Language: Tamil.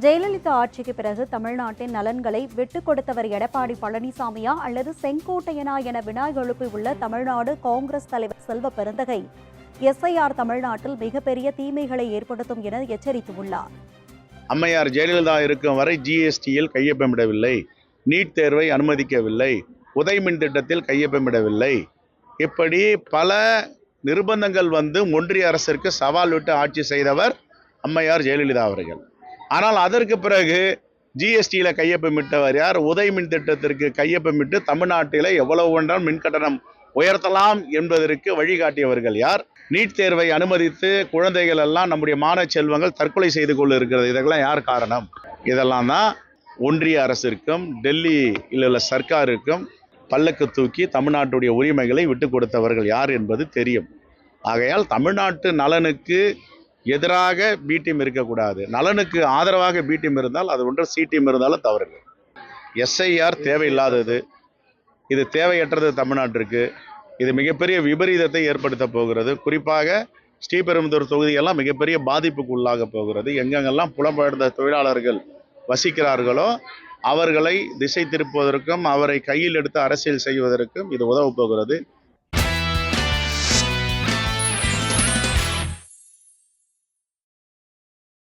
ஜெயலலிதா ஆட்சிக்கு பிறகு தமிழ்நாட்டின் நலன்களை விட்டுக் கொடுத்தவர் எடப்பாடி பழனிசாமியா அல்லது செங்கோட்டையனா என வினா எழுப்பியுள்ள தமிழ்நாடு காங்கிரஸ் தலைவர் செல்வ பெருந்தகை. எஸ்ஐஆர் தமிழ்நாட்டில் மிகப்பெரிய தீமைகளை ஏற்படுத்தும் என எச்சரித்துள்ளார். அம்மையார் ஜெயலலிதா இருக்கும் வரை ஜிஎஸ்டியில் கையொப்பமிடவில்லை. நீட் தேர்வை அனுமதிக்கவில்லை. உதயமின் திட்டத்தில் கையொப்பமிடவில்லை. இப்படி பல நிர்பந்தங்கள் வந்து ஒன்றிய அரசிற்கு சவால் விட்டு ஆட்சி செய்தவர் அம்மையார் ஜெயலலிதா அவர்கள். ஆனால் அதற்கு பிறகு ஜிஎஸ்டியில் கையொப்பமிட்டவர் யார்? உதயமின் திட்டத்திற்கு கையொப்பமிட்டு தமிழ்நாட்டில் எவ்வளவு ஒன்றால் மின் கட்டணம் உயர்த்தலாம் என்பதற்கு வழிகாட்டியவர்கள் யார்? நீட் தேர்வை அனுமதித்து குழந்தைகள் எல்லாம் நம்முடைய மாணவ செல்வங்கள் தற்கொலை செய்து கொள்ள இருக்கிறது. இதெல்லாம் யார் காரணம்? இதெல்லாம் தான் ஒன்றிய அரசிற்கும் டெல்லியில் உள்ள சர்க்காருக்கும் பல்லக்கு தூக்கி தமிழ்நாட்டுடைய உரிமைகளை விட்டு கொடுத்தவர்கள் யார் என்பது தெரியும். ஆகையால் தமிழ்நாட்டு நலனுக்கு எதிராக பி டீம் இருக்கக்கூடாது. நலனுக்கு ஆதரவாக பி டீம் இருந்தால் அது ஒன்று சி டீம் இருந்தாலும் தவறு எஸ்ஐஆர் தேவையில்லாதது. இது தேவையற்றது தமிழ்நாட்டிற்கு. இது மிகப்பெரிய விபரீதத்தை ஏற்படுத்த போகிறது. குறிப்பாக ஸ்ரீபெரும்புதூர் தொகுதியெல்லாம் மிகப்பெரிய பாதிப்புக்கு உள்ளாக போகிறது. எங்கெங்கெல்லாம் புலம்பெயர்ந்த தொழிலாளர்கள் வசிக்கிறார்களோ அவர்களை திசை திருப்புவதற்கும் அவரை கையில் எடுத்து அரசியல் செய்வதற்கும் இது உதவ போகிறது.